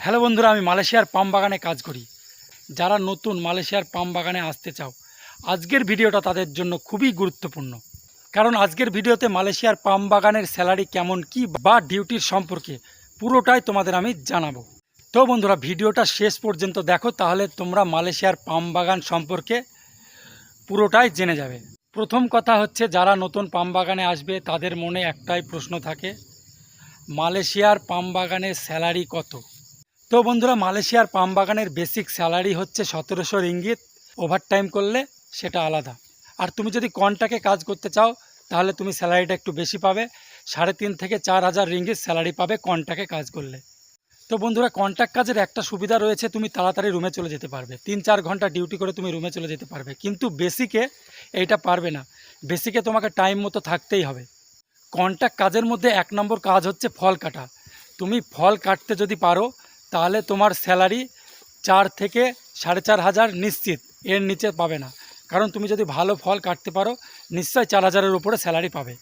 Hello বন্ধুরা, আমি মালয়েশিয়ার পাম বাগানে কাজ করি। যারা নতুন মালয়েশিয়ার পাম বাগানে আসতে চাও, আজকের ভিডিওটা তাদের জন্য খুবই গুরুত্বপূর্ণ। কারণ আজকের ভিডিওতে মালয়েশিয়ার পাম বাগানের স্যালারি কেমন, কি বা ডিউটির সম্পর্কে পুরোটাই তোমাদের আমি জানাব। তো বন্ধুরা, ভিডিওটা শেষ পর্যন্ত দেখো, তাহলে তোমরা মালয়েশিয়ার পাম বাগান সম্পর্কে পুরোটাই জেনে যাবে। প্রথম কথা হচ্ছে, যারা নতুন পাম বাগানে আসবে, তাদের মনে একটাই প্রশ্ন থাকে, মালয়েশিয়ার পাম বাগানের স্যালারি কত? তো বন্ধুরা, মালয়েশিয়ার পাম বাগানের বেসিক স্যালারি হচ্ছে সতেরোশো রিঙ্গিত। ওভারটাইম করলে সেটা আলাদা। আর তুমি যদি কন্টাকে কাজ করতে চাও, তাহলে তুমি স্যালারিটা একটু বেশি পাবে। সাড়ে তিন থেকে চার হাজার রিঙ্গিত স্যালারি পাবে কন্টাকে কাজ করলে। তো বন্ধুরা কন্ট্যাক্ট কাজের একটা সুবিধা রয়েছে, তুমি তাড়াতাড়ি রুমে চলে যেতে পারবে। তিন চার ঘণ্টা ডিউটি করে তুমি রুমে চলে যেতে পারবে। কিন্তু বেসিকে এইটা পারবে না। বেসিকে তোমাকে টাইম মতো থাকতেই হবে। কন্ট্যাক্ট কাজের মধ্যে এক নম্বর কাজ হচ্ছে ফল কাটা। তুমি ফল কাটতে যদি পারো তাহলে তোমার স্যালারি চার থেকে সাড়ে চার হাজার নিশ্চিত। এর নিচে পাবে না। কারণ তুমি যদি ভালো ফল কাটতে পারো নিশ্চয়ই চার হাজারের উপরে স্যালারি পাবে।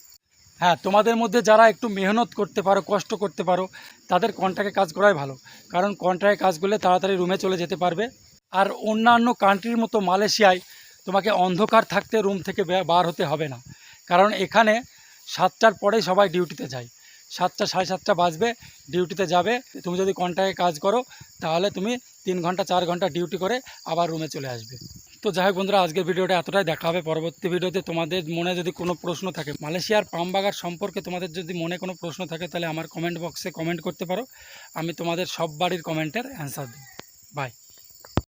হ্যাঁ তোমাদের মধ্যে যারা একটু মেহনত করতে পারো, কষ্ট করতে পারো, তাদের কন্ট্রাক্টে কাজ করাই ভালো। কারণ কন্ট্রাক্টে কাজ করলে তাড়াতাড়ি রুমে চলে যেতে পারবে। আর অন্যান্য কান্ট্রির মতো মালয়েশিয়ায় তোমাকে অন্ধকার থাকতে রুম থেকে বার হতে হবে না। কারণ এখানে সাতটার পরেই সবাই ডিউটিতে যায়। সাতটা, সাড়ে সাতটা বাজবে, ডিউটিতে যাবে। তুমি যদি কন্ট্রাক্টে কাজ করো, তাহলে তুমি তিন ঘণ্টা, চার ঘণ্টা ডিউটি করে আবার রুমে চলে আসবে। তো যাই হোক বন্ধুরা, আজকের ভিডিওটা এতটাই। দেখা হবে পরবর্তী ভিডিওতে। তোমাদের মনে যদি কোনো প্রশ্ন থাকে, মালয়েশিয়ার পামবাগার সম্পর্কে তোমাদের যদি মনে কোনো প্রশ্ন থাকে, তাহলে আমার কমেন্ট বক্সে কমেন্ট করতে পারো। আমি তোমাদের সব বাড়ির কমেন্টের অ্যান্সার দিই বাই